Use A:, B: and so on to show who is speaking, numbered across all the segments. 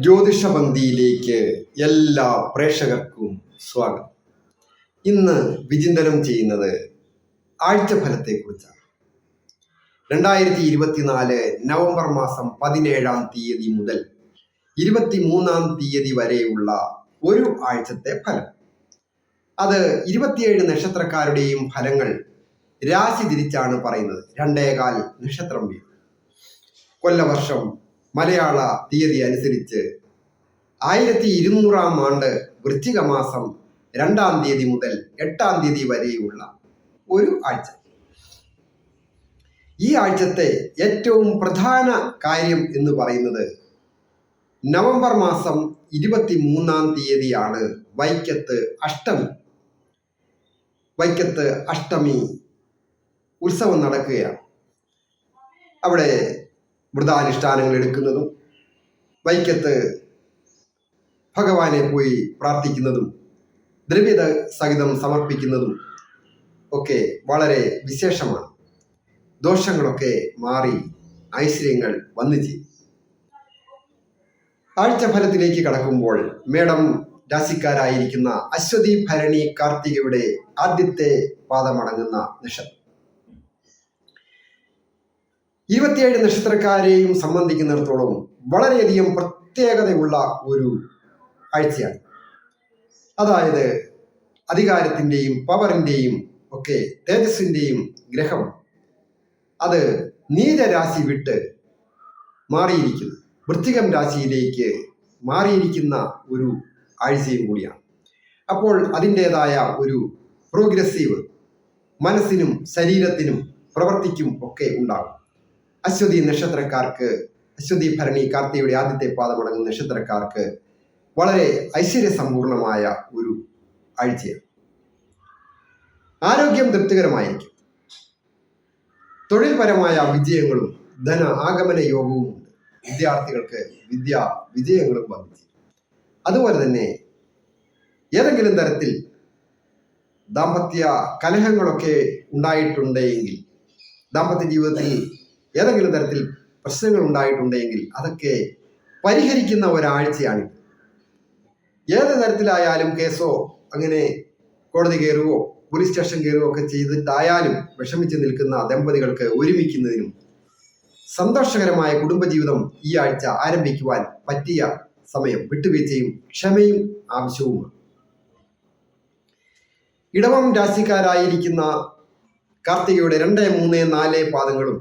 A: ജ്യോതിഷപന്തിയിലേക്ക് എല്ലാ പ്രേക്ഷകർക്കും സ്വാഗതം. ഇന്ന് വിചിന്തനം ചെയ്യുന്നത് ആഴ്ചഫലത്തെക്കുറിച്ചാണ്. രണ്ടായിരത്തി ഇരുപത്തിനാല് നവംബർ മാസം പതിനേഴാം തീയതി മുതൽ ഇരുപത്തിമൂന്നാം തീയതി വരെയുള്ള ഒരു ആഴ്ചത്തെ ഫലം. അത് ഇരുപത്തിയേഴ് നക്ഷത്രക്കാരുടെയും ഫലങ്ങൾ രാശി തിരിച്ചാണ് പറയുന്നത്. രണ്ടേകാൽ നക്ഷത്രം വീതം. കൊല്ലവർഷം മലയാള തീയതി അനുസരിച്ച് ആയിരത്തി ഇരുന്നൂറാം ആണ്ട് വൃശ്ചിക മാസം രണ്ടാം തീയതി മുതൽ എട്ടാം തീയതി വരെയുള്ള ഒരു ആഴ്ച. ഈ ആഴ്ചത്തെ ഏറ്റവും പ്രധാന കാര്യം എന്ന് പറയുന്നത് നവംബർ മാസം ഇരുപത്തി മൂന്നാം തീയതിയാണ് വൈക്കത്ത് അഷ്ടമി. വൈക്കത്ത് അഷ്ടമി ഉത്സവം നടക്കുകയാണ്. അവിടെ വ്രതാനുഷ്ഠാനങ്ങൾ എടുക്കുന്നതും വൈക്കത്ത് ഭഗവാനെ പോയി പ്രാർത്ഥിക്കുന്നതും ദ്രവ്യത സഹിതം സമർപ്പിക്കുന്നതും ഒക്കെ വളരെ വിശേഷമാണ്. ദോഷങ്ങളൊക്കെ മാറി ഐശ്വര്യങ്ങൾ വന്നു ചെയ്യും ആഴ്ചഫലത്തിലേക്ക് കടക്കുമ്പോൾ മേഡം രാശിക്കാരായിരിക്കുന്ന അശ്വതി ഭരണി കാർത്തികയുടെ ആദ്യത്തെ പാദമടങ്ങുന്ന നക്ഷത്രം. ഇരുപത്തിയേഴ് നക്ഷത്രക്കാരെയും സംബന്ധിക്കുന്നിടത്തോളം വളരെയധികം പ്രത്യേകതയുള്ള ഒരു ആഴ്ചയാണ്. അതായത് അധികാരത്തിന്റെയും പവറിന്റെയും ഒക്കെ തേജസ്സിന്റെയും ഗ്രഹം അത് നീചരാശി വിട്ട് മാറിയിരിക്കുന്നു. വൃത്തികം രാശിയിലേക്ക് മാറിയിരിക്കുന്ന ഒരു ആഴ്ചയും കൂടിയാണ്. അപ്പോൾ അതിന്റേതായ ഒരു പ്രോഗ്രസീവ് മനസ്സിനും ശരീരത്തിനും പ്രവർത്തിക്കും ഒക്കെ ഉണ്ടാകും. അശ്വതി നക്ഷത്രക്കാർക്ക് അശ്വതി ഭരണി കാർത്തിയുടെ ആദ്യത്തെ പാദമടങ്ങുന്ന നക്ഷത്രക്കാർക്ക് വളരെ ഐശ്വര്യസമ്പൂർണമായ ഒരു ആഴ്ചയാണ്. ആരോഗ്യം തൃപ്തികരമായിരിക്കും. തൊഴിൽപരമായ വിജയങ്ങളും ധന ആഗമന യോഗവും ഉണ്ട്. വിദ്യാർത്ഥികൾക്ക് വിദ്യ വിജയങ്ങളും വന്നിച്ചു അതുപോലെ തന്നെ ഏതെങ്കിലും തരത്തിൽ ദാമ്പത്യ കലഹങ്ങളൊക്കെ ഉണ്ടായിട്ടുണ്ടെങ്കിൽ ദാമ്പത്യ ജീവിതത്തിൽ ഏതെങ്കിലും തരത്തിൽ പ്രശ്നങ്ങൾ ഉണ്ടായിട്ടുണ്ടെങ്കിൽ അതൊക്കെ പരിഹരിക്കുന്ന ഒരാഴ്ചയാണ് ഏത് തരത്തിലായാലും കേസോ അങ്ങനെ കോടതി കയറുകയോ പോലീസ് സ്റ്റേഷൻ കയറുകയോ ഒക്കെ ചെയ്തിട്ടായാലും വിഷമിച്ച് നിൽക്കുന്ന ദമ്പതികൾക്ക് ഒരുമിക്കുന്നതിനും സന്തോഷകരമായ കുടുംബജീവിതം ഈ ആഴ്ച ആരംഭിക്കുവാൻ പറ്റിയ സമയം വിട്ടുവീഴ്ചയും ക്ഷമയും ആവശ്യവുമാണ്. ഇടവം രാശിക്കാരായിരിക്കുന്ന കാർത്തികയുടെ രണ്ട് മൂന്ന് നാല് പാദങ്ങളും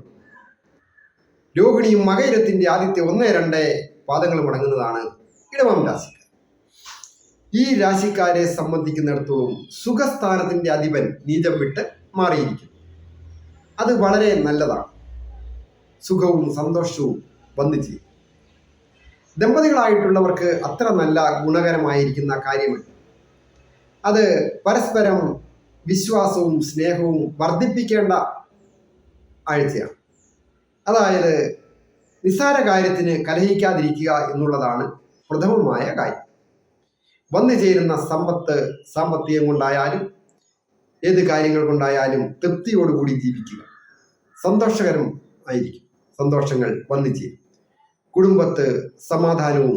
A: രോഹിണിയും മകയിരത്തിന്റെ ആദ്യത്തെ ഒന്ന് രണ്ട് പാദങ്ങൾ മുടങ്ങുന്നതാണ് ഇടവം രാശി ഈ രാശിക്കാരെ സംബന്ധിക്കുന്നിടത്തോളം സുഖസ്ഥാനത്തിന്റെ അധിപൻ നീചം വിട്ട് മാറിയിരിക്കും അത് വളരെ നല്ലതാണ്. സുഖവും സന്തോഷവും വന്നു ചെയ്യും ദമ്പതികളായിട്ടുള്ളവർക്ക് അത്ര നല്ല ഗുണകരമായിരിക്കുന്ന കാര്യമല്ല. അത് പരസ്പരം വിശ്വാസവും സ്നേഹവും വർദ്ധിപ്പിക്കേണ്ട ആഴ്ചയാണ്. അതായത് നിസ്സാര കാര്യത്തിന് കലഹിക്കാതിരിക്കുക എന്നുള്ളതാണ് പ്രഥമമായ കാര്യം. വന്നു ചേരുന്ന സമ്പത്ത് സാമ്പത്തികം കൊണ്ടായാലും ഏത് കാര്യങ്ങൾ കൊണ്ടായാലും തൃപ്തിയോടുകൂടി ജീവിക്കുക. സന്തോഷകരം ആയിരിക്കും. സന്തോഷങ്ങൾ വന്നു ചേരും. കുടുംബത്ത് സമാധാനവും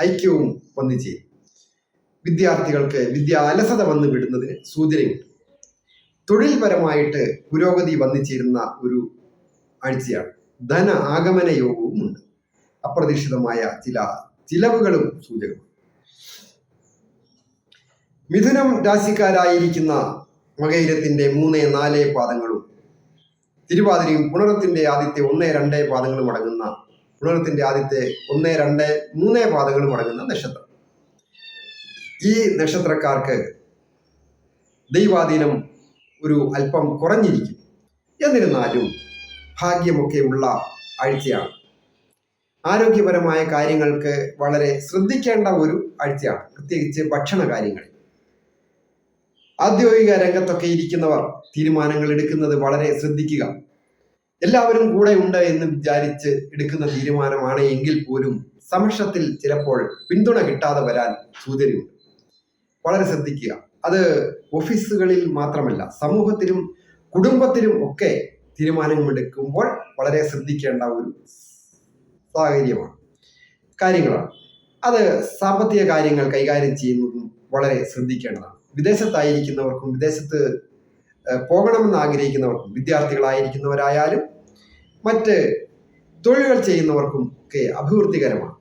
A: ഐക്യവും വന്നു ചേരും. വിദ്യാർത്ഥികൾക്ക് വിദ്യ അലസത വന്നു വിടുന്നതിന് സൂചനയുണ്ട്. തൊഴിൽപരമായിട്ട് പുരോഗതി വന്നു ചേരുന്ന ഒരു ആഴ്ചയാണ്. ധന ആഗമന യോഗവും ഉണ്ട്. അപ്രതീക്ഷിതമായ ചില ചിലവുകളും സൂചകമാണ്. മിഥുനം രാശിക്കാരായിരിക്കുന്ന മകയിരത്തിന്റെ മൂന്ന് നാല് പാദങ്ങളും തിരുവാതിരയും പുണറത്തിന്റെ ആദ്യത്തെ ഒന്ന് രണ്ട് പാദങ്ങളും അടങ്ങുന്ന പുണറത്തിന്റെ ആദ്യത്തെ ഒന്ന് രണ്ട് മൂന്ന് പാദങ്ങളും അടങ്ങുന്ന നക്ഷത്രം. ഈ നക്ഷത്രക്കാർക്ക് ദൈവാധീനം ഒരു അല്പം കുറഞ്ഞിരിക്കും. എന്നിരുന്നാലും ഭാഗ്യമൊക്കെ ഉള്ള ആഴ്ചയാണ്. ആരോഗ്യപരമായ കാര്യങ്ങൾക്ക് വളരെ ശ്രദ്ധിക്കേണ്ട ഒരു ആഴ്ചയാണ് പ്രത്യേകിച്ച് ഭക്ഷണ കാര്യങ്ങളിൽ. ഔദ്യോഗിക രംഗത്തൊക്കെ ഇരിക്കുന്നവർ തീരുമാനങ്ങൾ എടുക്കുന്നത് വളരെ ശ്രദ്ധിക്കുക. എല്ലാവരും കൂടെ ഉണ്ട് എന്ന് വിചാരിച്ച് എടുക്കുന്ന തീരുമാനമാണ് എങ്കിൽ പോലും സമക്ഷത്തിൽ ചിലപ്പോൾ പിന്തുണ കിട്ടാതെ വരാൻ സൂചനയുണ്ട്. വളരെ ശ്രദ്ധിക്കുക. അത് ഓഫീസുകളിൽ മാത്രമല്ല സമൂഹത്തിലും കുടുംബത്തിലും ഒക്കെ തീരുമാനങ്ങളെടുക്കുമ്പോൾ വളരെ ശ്രദ്ധിക്കേണ്ട ഒരു സാഹചര്യമാണ്. കാര്യങ്ങളാണ്. അത് സാമ്പത്തിക കാര്യങ്ങൾ കൈകാര്യം ചെയ്യുന്നതും വളരെ ശ്രദ്ധിക്കേണ്ടതാണ്. വിദേശത്തായിരിക്കുന്നവർക്കും വിദേശത്ത് പോകണമെന്ന് ആഗ്രഹിക്കുന്നവർക്കും വിദ്യാർത്ഥികളായിരിക്കുന്നവരായാലും മറ്റ് തൊഴിലുകൾ ചെയ്യുന്നവർക്കും ഒക്കെ അഭിവൃദ്ധികരമാണ്.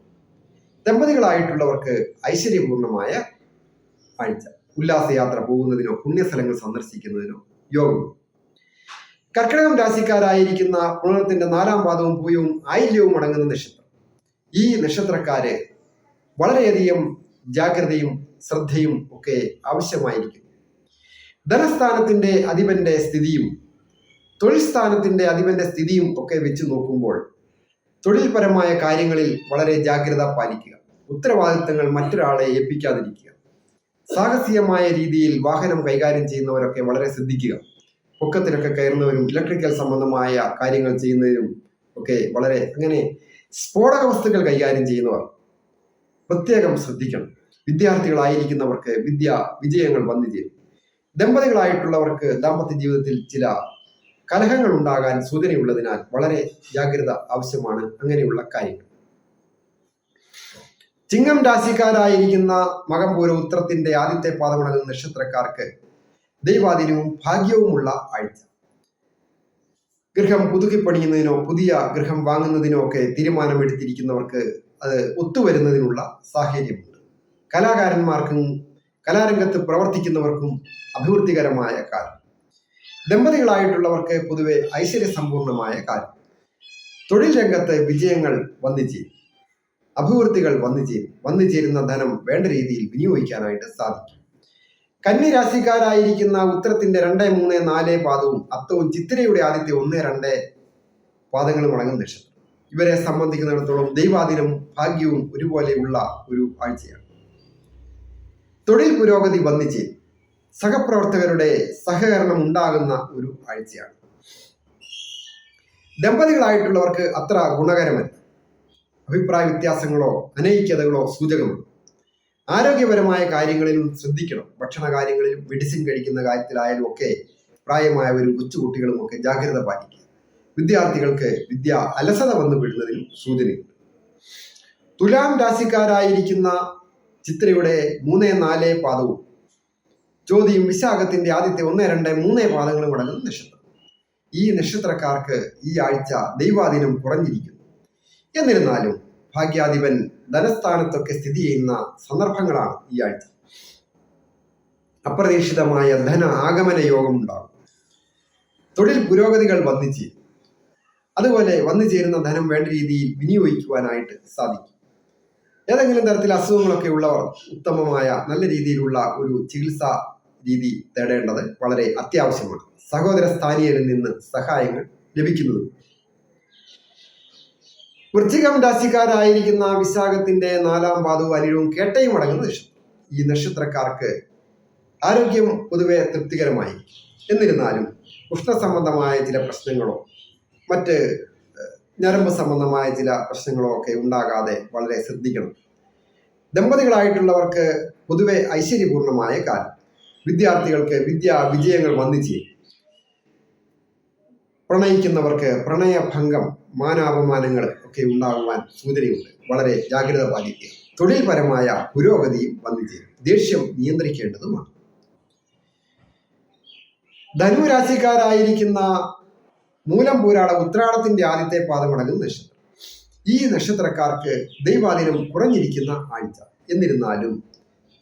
A: ദമ്പതികളായിട്ടുള്ളവർക്ക് ഐശ്വര്യപൂർണമായ ആഴ്ച ഉല്ലാസയാത്ര പോകുന്നതിനോ പുണ്യസ്ഥലങ്ങൾ സന്ദർശിക്കുന്നതിനോ യോഗം കർക്കിടകം രാശിക്കാരായിരിക്കുന്ന പുണർത്തിന്റെ നാലാം പാദവും പൂയവും ആയില്യവും അടങ്ങുന്ന നക്ഷത്രം. ഈ നക്ഷത്രക്കാര് വളരെയധികം ജാഗ്രതയും ശ്രദ്ധയും ഒക്കെ ആവശ്യമായിരിക്കും. ധനസ്ഥാനത്തിന്റെ അധിപന്റെ സ്ഥിതിയും തൊഴിൽ സ്ഥാനത്തിന്റെ അധിപന്റെ സ്ഥിതിയും ഒക്കെ വെച്ച് നോക്കുമ്പോൾ തൊഴിൽപരമായ കാര്യങ്ങളിൽ വളരെ ജാഗ്രത പാലിക്കുക. ഉത്തരവാദിത്തങ്ങൾ മറ്റൊരാളെ ഏൽപ്പിക്കാതിരിക്കുക. സാഹസികമായ രീതിയിൽ വാഹനം കൈകാര്യം ചെയ്യുന്നവരൊക്കെ വളരെ ശ്രദ്ധിക്കുക. പൊക്കത്തിലൊക്കെ കയറുന്നവരും ഇലക്ട്രിക്കൽ സംബന്ധമായ കാര്യങ്ങൾ ചെയ്യുന്നതിനും ഒക്കെ വളരെ അങ്ങനെ സ്ഫോടക വസ്തുക്കൾ കൈകാര്യം ചെയ്യുന്നവർ. പ്രത്യേകം ശ്രദ്ധിക്കണം. വിദ്യാർത്ഥികളായിരിക്കുന്നവർക്ക് വിദ്യ വിജയങ്ങൾ വന്നു ചേരും. ദമ്പതികളായിട്ടുള്ളവർക്ക് ദാമ്പത്യ ജീവിതത്തിൽ ചില കലഹങ്ങൾ ഉണ്ടാകാൻ സൂചനയുള്ളതിനാൽ വളരെ ജാഗ്രത ആവശ്യമാണ് അങ്ങനെയുള്ള കാര്യങ്ങൾ. ചിങ്ങം രാശിക്കാരായിരിക്കുന്ന മകം പോലെ ഉത്രത്തിന്റെ ആദ്യത്തെ പാദമടങ്ങുന്ന നക്ഷത്രക്കാർക്ക് ദൈവാധീനവും ഭാഗ്യവുമുള്ള ആഴ്ച. ഗൃഹം പുതുക്കി പണിയുന്നതിനോ പുതിയ ഗൃഹം വാങ്ങുന്നതിനോ ഒക്കെ തീരുമാനമെടുത്തിരിക്കുന്നവർക്ക് അത് ഒത്തുവരുന്നതിനുള്ള സാഹചര്യമുണ്ട്. കലാകാരന്മാർക്കും കലാരംഗത്ത് പ്രവർത്തിക്കുന്നവർക്കും അഭിവൃദ്ധികരമായ കാലം ദമ്പതികളായിട്ടുള്ളവർക്ക് പൊതുവെ ഐശ്വര്യസമ്പൂർണമായ കാലം തൊഴിൽ രംഗത്ത് വിജയങ്ങൾ വന്നു ചേരും. അഭിവൃദ്ധികൾ വന്നു ചേരും. വന്നു ചേരുന്ന ധനം വേണ്ട രീതിയിൽ വിനിയോഗിക്കാനായിട്ട് സാധിക്കും. കന്നി രാശിക്കാരായിരിക്കുന്ന ഉത്തരത്തിന്റെ രണ്ട് മൂന്ന് നാല് പാദവും അത്തവും ചിത്തിരയുടെ ആദ്യത്തെ ഒന്ന് രണ്ട് പാദങ്ങളും അടങ്ങുന്ന നക്ഷത്രം. ഇവരെ സംബന്ധിക്കുന്നിടത്തോളം ദൈവാധീനവും ഭാഗ്യവും ഒരുപോലെയുള്ള ഒരു ആഴ്ചയാണ്. തൊഴിൽ പുരോഗതി വന്നിച്ച് സഹപ്രവർത്തകരുടെ സഹകരണം ഉണ്ടാകുന്ന ഒരു ആഴ്ചയാണ്. ദമ്പതികളായിട്ടുള്ളവർക്ക് അത്ര ഗുണകരമല്ല. അഭിപ്രായ വ്യത്യാസങ്ങളോ അനൈക്യതകളോ സൂചകമാണ് ആരോഗ്യപരമായ കാര്യങ്ങളിലും ശ്രദ്ധിക്കണം. ഭക്ഷണ കാര്യങ്ങളിലും മെഡിസിൻ കഴിക്കുന്ന കാര്യത്തിലായാലും ഒക്കെ പ്രായമായവരും കൊച്ചുകുട്ടികളും ഒക്കെ ജാഗ്രത പാലിക്കുക. വിദ്യാർത്ഥികൾക്ക് വിദ്യ അലസത വന്നു വിടുന്നതിനും സൂചനയുണ്ട്. തുലാം രാശിക്കാരായിരിക്കുന്ന ചിത്രയുടെ മൂന്ന് നാല് പാദവും ജ്യോതിയും വിശാഖത്തിന്റെ ആദ്യത്തെ ഒന്ന് രണ്ട് മൂന്ന് പാദങ്ങളും അടങ്ങുന്ന നക്ഷത്രം. ഈ നക്ഷത്രക്കാർക്ക് ഈ ആഴ്ച ദൈവാധീനം കുറഞ്ഞിരിക്കുന്നു. എന്നിരുന്നാലും ഭാഗ്യാധിപൻ ധനസ്ഥാനത്തൊക്കെ സ്ഥിതി ചെയ്യുന്ന സന്ദർഭങ്ങളാണ് ഈ ആഴ്ച. അപ്രതീക്ഷിതമായ ധന ആഗമന യോഗം ഉണ്ടാകും. തൊഴിൽ പുരോഗതികൾ വന്നു ചേരും. അതുപോലെ വന്നു ചേരുന്ന ധനം വേണ്ട രീതിയിൽ വിനിയോഗിക്കുവാനായിട്ട് സാധിക്കും. ഏതെങ്കിലും തരത്തിൽ അസുഖങ്ങളൊക്കെ ഉള്ളവർ ഉത്തമമായ നല്ല രീതിയിലുള്ള ഒരു ചികിത്സാ രീതി തേടേണ്ടത് വളരെ അത്യാവശ്യമാണ്. സഹോദര സ്ഥാനീയരിൽ നിന്ന് സഹായങ്ങൾ ലഭിക്കുന്നതും വൃശ്ചികം രാശിക്കാരായിരിക്കുന്ന വിശാഖത്തിന്റെ നാലാം പാദവും അനിഴവും കേട്ടയും അടങ്ങുന്ന നക്ഷത്രം. ഈ നക്ഷത്രക്കാർക്ക് ആരോഗ്യം പൊതുവെ തൃപ്തികരമായി എന്നിരുന്നാലും ഉഷ്ണസംബന്ധമായ ചില പ്രശ്നങ്ങളോ മറ്റ് ഞരമ്പ് സംബന്ധമായ ചില പ്രശ്നങ്ങളോ ഒക്കെ ഉണ്ടാകാതെ വളരെ ശ്രദ്ധിക്കണം. ദമ്പതികളായിട്ടുള്ളവർക്ക് പൊതുവെ ഐശ്വര്യപൂർണമായ കാലം. വിദ്യാർത്ഥികൾക്ക് വിദ്യാ വിജയങ്ങൾ വന്നു ചെയ്യും പ്രണയിക്കുന്നവർക്ക് പ്രണയഭംഗം മാനാപമാനങ്ങൾ ഒക്കെ ഉണ്ടാകുവാൻ സൂചനയുണ്ട്. വളരെ ജാഗ്രത പാലിക്കുക തൊഴിൽപരമായ പുരോഗതിയും വന്നു ചേരും ദേഷ്യം നിയന്ത്രിക്കേണ്ടതുമാണ്. ധനുരാശിക്കാരായിരിക്കുന്ന മൂലം പൂരാട ഉത്രാടത്തിന്റെ ആദ്യത്തെ പാദം അടങ്ങുന്ന നക്ഷത്രം. ഈ നക്ഷത്രക്കാർക്ക് ദൈവാധീനം കുറഞ്ഞിരിക്കുന്ന ആഴ്ച. എന്നിരുന്നാലും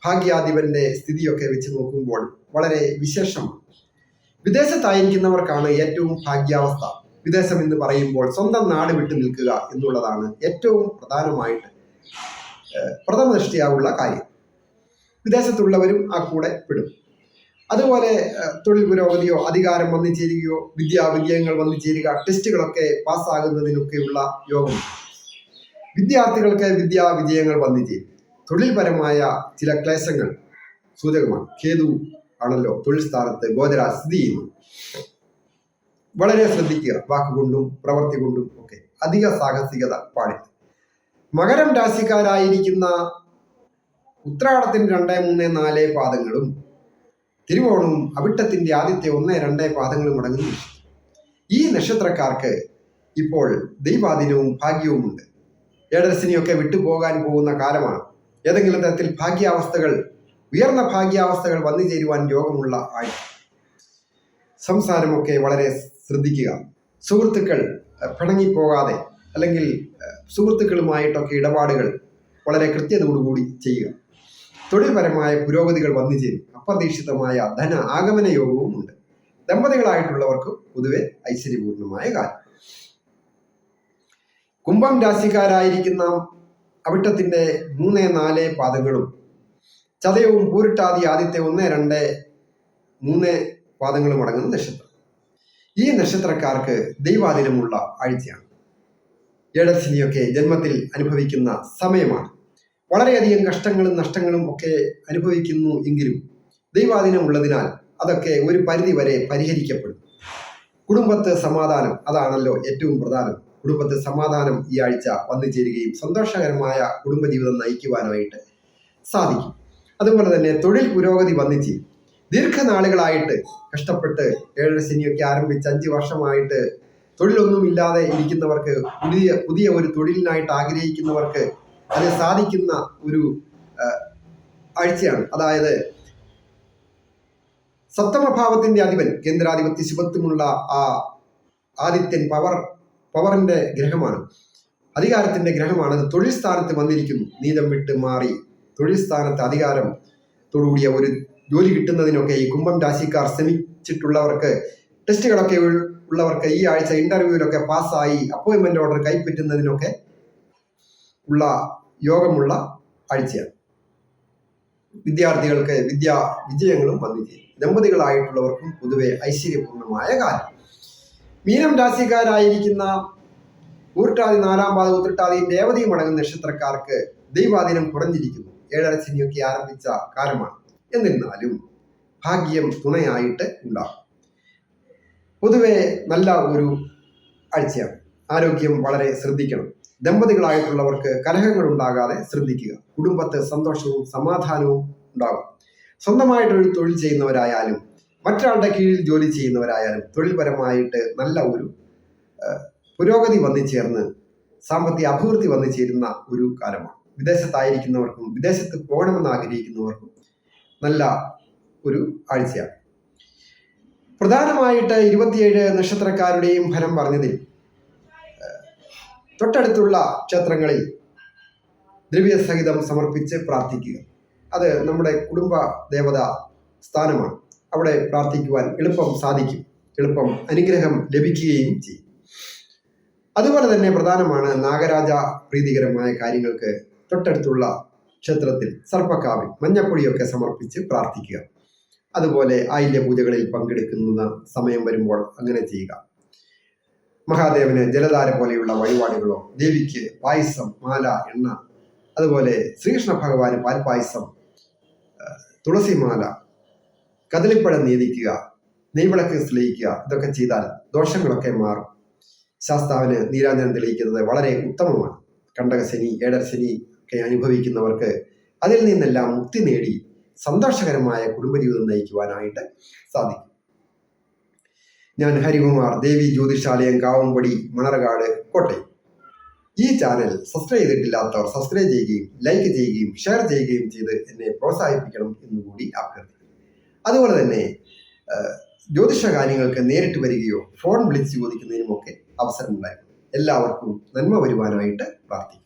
A: ഭാഗ്യാധിപന്റെ സ്ഥിതിയൊക്കെ വെച്ച് നോക്കുമ്പോൾ വളരെ വിശേഷമാണ്. വിദേശത്തായിരിക്കുന്നവർക്കാണ് ഏറ്റവും ഭാഗ്യാവസ്ഥ. വിദേശം എന്ന് പറയുമ്പോൾ സ്വന്തം നാട് വിട്ടു നിൽക്കുക എന്നുള്ളതാണ് ഏറ്റവും പ്രധാനമായിട്ട് പ്രഥമ ദൃഷ്ടിയാവുള്ള കാര്യം. വിദേശത്തുള്ളവരും ആ കൂടെ പെടും. അതുപോലെ തൊഴിൽ പുരോഗതിയോ അധികാരം വന്നു ചേരുകയോ വിദ്യാ വിജയങ്ങൾ വന്നു ചേരുക ടെസ്റ്റുകളൊക്കെ പാസ്സാകുന്നതിനൊക്കെയുള്ള യോഗം. വിദ്യാർത്ഥികൾക്ക് വിദ്യാ വിജയങ്ങൾ വന്നു ചേരും തൊഴിൽപരമായ ചില ക്ലേശങ്ങൾ സൂചകമാണ്. കേതു ആണല്ലോ തൊഴിൽ സ്ഥാനത്ത് ഗോചര സ്ഥിതി ചെയ്യുന്നു. വളരെ ശ്രദ്ധിക്കുക വാക്കുകൊണ്ടും പ്രവൃത്തി കൊണ്ടും ഒക്കെ. അധിക സാഹസികത പാടില്ല. മകരം രാശിക്കാരായിരിക്കുന്ന ഉത്രാടത്തിന്റെ രണ്ട് മൂന്ന് നാല് പാദങ്ങളും തിരുവോണവും അവിട്ടത്തിന്റെ ആദ്യത്തെ ഒന്ന് രണ്ട് പാദങ്ങളും അടങ്ങുന്നു. ഈ നക്ഷത്രക്കാർക്ക് ഇപ്പോൾ ദൈവാധീനവും ഭാഗ്യവുമുണ്ട്. ഏഴരശനിയൊക്കെ വിട്ടുപോകാൻ പോകുന്ന കാലമാണ്. ഏതെങ്കിലും തരത്തിൽ ഭാഗ്യാവസ്ഥകൾ ഉയർന്ന ഭാഗ്യാവസ്ഥകൾ വന്നു ചേരുവാൻ യോഗമുള്ള ആഴ്ച സംസാരമൊക്കെ വളരെ ശ്രദ്ധിക്കുക. സുഹൃത്തുക്കൾ പിണങ്ങിപ്പോകാതെ അല്ലെങ്കിൽ സുഹൃത്തുക്കളുമായിട്ടൊക്കെ ഇടപാടുകൾ വളരെ കൃത്യതയോടുകൂടി ചെയ്യുക. തൊഴിൽപരമായ പുരോഗതികൾ വന്നു ചേരും. അപ്രതീക്ഷിതമായ ധന ആഗമന യോഗവും ഉണ്ട്. ദമ്പതികളായിട്ടുള്ളവർക്ക് പൊതുവെ ഐശ്വര്യപൂർണമായ കാലം. കുംഭം രാശിക്കാരായിരിക്കുന്ന അവിട്ടത്തിന്റെ മൂന്ന് നാല് പാദങ്ങളും ചതയവും പൂരിട്ടാതി ആദ്യത്തെ ഒന്ന് രണ്ട് മൂന്ന് പാദങ്ങളും അടങ്ങുന്ന നക്ഷത്രം. ഈ നക്ഷത്രക്കാർക്ക് ദൈവാധീനമുള്ള ആഴ്ചയാണ്. ഏഴരശനിയൊക്കെ ജന്മത്തിൽ അനുഭവിക്കുന്ന സമയമാണ്. വളരെയധികം കഷ്ടങ്ങളും നഷ്ടങ്ങളും ഒക്കെ അനുഭവിക്കുന്നു എങ്കിലും ദൈവാധീനം ഉള്ളതിനാൽ അതൊക്കെ ഒരു പരിധി വരെ പരിഹരിക്കപ്പെടും. കുടുംബത്ത് സമാധാനം അതാണല്ലോ ഏറ്റവും പ്രധാനം. കുടുംബത്തെ സമാധാനം ഈ ആഴ്ച വന്നു ചേരുകയും സന്തോഷകരമായ കുടുംബജീവിതം നയിക്കുവാനായിട്ട് സാധിക്കും. അതുപോലെ തന്നെ തൊഴിൽ പുരോഗതി വന്നിച്ച് ദീർഘനാളുകളായിട്ട് കഷ്ടപ്പെട്ട് ഏഴര ശനിയൊക്കെ ആരംഭിച്ച് അഞ്ച് വർഷമായിട്ട് തൊഴിലൊന്നും ഇല്ലാതെ ഇരിക്കുന്നവർക്ക് പുതിയ പുതിയ ഒരു തൊഴിലിനായിട്ട് ആഗ്രഹിക്കുന്നവർക്ക് അത് സാധിക്കുന്ന ഒരു ആഴ്ചയാണ്. അതായത് സപ്തമഭാവത്തിന്റെ അധിപൻ കേന്ദ്രാധിപത്യ ശുഭത്വമുള്ള ആ ആദിത്യൻ പവർ പവറിന്റെ ഗ്രഹമാണ്. അധികാരത്തിന്റെ ഗ്രഹമാണ് അത്. തൊഴിൽ സ്ഥാനത്ത് വന്നിരിക്കുന്നു. നീതം വിട്ട് മാറി. തൊഴിൽ സ്ഥാനത്ത് അധികാരത്തോടുകൂടിയ ഒരു ജോലി കിട്ടുന്നതിനൊക്കെ ഈ കുംഭം രാശിക്കാർ ശ്രമിച്ചിട്ടുള്ളവർക്ക് ടെസ്റ്റുകളൊക്കെ ഉള്ളവർക്ക് ഈ ആഴ്ച ഇന്റർവ്യൂവിലൊക്കെ പാസ്സായി അപ്പോയിന്റ്മെന്റ് ഓർഡർ കൈപ്പറ്റുന്നതിനൊക്കെ ഉള്ള യോഗമുള്ള ആഴ്ചയാണ്. വിദ്യാർത്ഥികൾക്ക് വിദ്യാ വിജയങ്ങളും വന്നു ചെയ്യും ദമ്പതികളായിട്ടുള്ളവർക്കും പൊതുവെ ഐശ്വര്യപൂർണമായ കാലം. മീനം രാശിക്കാരായിരിക്കുന്ന ഊർട്ടാതി നാലാം പാത ഉത്രട്ടാതിയും രേവതിയും അടങ്ങുന്ന നക്ഷത്രക്കാർക്ക് ദൈവാധീനം കുറഞ്ഞിരിക്കുന്നു. ഏഴര ശനിയൊക്കെ ആരംഭിച്ച കാലമാണ് എന്നിരുന്നാലും ഭാഗ്യം തുണയായിട്ട് ഉണ്ടാകും. പൊതുവെ നല്ല ഒരു ആഴ്ചയാണ്. ആരോഗ്യം വളരെ ശ്രദ്ധിക്കണം. ദമ്പതികളായിട്ടുള്ളവർക്ക് കലഹങ്ങൾ ഉണ്ടാകാതെ ശ്രദ്ധിക്കുക. കുടുംബത്ത് സന്തോഷവും സമാധാനവും ഉണ്ടാകും. സ്വന്തമായിട്ടൊരു തൊഴിൽ ചെയ്യുന്നവരായാലും മറ്റൊരാളുടെ കീഴിൽ ജോലി ചെയ്യുന്നവരായാലും തൊഴിൽപരമായിട്ട് നല്ല ഒരു പുരോഗതി വന്നു ചേർന്ന് സാമ്പത്തിക അഭിവൃദ്ധി വന്നു ചേരുന്ന ഒരു കാലമാണ്. വിദേശത്തായിരിക്കുന്നവർക്കും വിദേശത്ത് പോകണമെന്ന് ആഗ്രഹിക്കുന്നവർക്കും നല്ല ഒരു ആഴ്ചയാണ്. പ്രധാനമായിട്ട് ഇരുപത്തിയേഴ് നക്ഷത്രക്കാരുടെയും ഫലം പറഞ്ഞതിൽ തൊട്ടടുത്തുള്ള ക്ഷേത്രങ്ങളിൽ ദ്രവ്യസഹിതം സമർപ്പിച്ച് പ്രാർത്ഥിക്കുക. അത് നമ്മുടെ കുടുംബ ദേവത സ്ഥാനമാണ്. അവിടെ പ്രാർത്ഥിക്കുവാൻ എളുപ്പം സാധിക്കും. എളുപ്പം അനുഗ്രഹം ലഭിക്കുകയും ചെയ്യും. അതുപോലെ തന്നെ പ്രധാനമാണ് നാഗരാജ പ്രീതികരമായ കാര്യങ്ങൾക്ക് തൊട്ടടുത്തുള്ള ക്ഷേത്രത്തിൽ സർപ്പക്കാവിൽ മഞ്ഞപ്പൊടിയൊക്കെ സമർപ്പിച്ച് പ്രാർത്ഥിക്കുക. അതുപോലെ ആയില്യ പൂജകളിൽ പങ്കെടുക്കുന്ന സമയം വരുമ്പോൾ അങ്ങനെ ചെയ്യുക. മഹാദേവന് ജലധാര പോലെയുള്ള വഴിപാടുകളോ ദേവിക്ക് പായസം മാല എണ്ണ അതുപോലെ ശ്രീകൃഷ്ണ ഭഗവാന് പാൽപായസം തുളസിമാല കദളിപ്പഴം നീതിക്കുക നെയ്വിളക്ക് സ്ലേഹിക്കുക ഇതൊക്കെ ചെയ്താൽ ദോഷങ്ങളൊക്കെ മാറും. ശാസ്താവിന് നീരാഞ്ജനം തെളിയിക്കുന്നത് വളരെ ഉത്തമമാണ്. കണ്ടകശനി ഏഴരശനി ഒക്കെ അനുഭവിക്കുന്നവർക്ക് അതിൽ നിന്നെല്ലാം മുക്തി നേടി സന്തോഷകരമായ കുടുംബജീവിതം നയിക്കുവാനായിട്ട് സാധിക്കും. ഞാൻ ഹരികുമാർ ദേവി ജ്യോതിഷാലയം കാവമ്പടി മണർകാട് കോട്ടയം. ഈ ചാനൽ സബ്സ്ക്രൈബ് ചെയ്തിട്ടില്ലാത്തവർ സബ്സ്ക്രൈബ് ചെയ്യുകയും ലൈക്ക് ചെയ്യുകയും ഷെയർ ചെയ്യുകയും ചെയ്ത് എന്നെ പ്രോത്സാഹിപ്പിക്കണം എന്നുകൂടി അഭ്യർത്ഥിക്കുന്നു. അതുപോലെ തന്നെ ജ്യോതിഷ കാര്യങ്ങൾക്ക് നേരിട്ട് വരികയോ ഫോൺ വിളിച്ച് ചോദിക്കുന്നതിനുമൊക്കെ അവസരമുണ്ടായിരുന്നു. എല്ലാവർക്കും നന്മ വരുവാനായിട്ട് പ്രാർത്ഥിക്കുന്നു.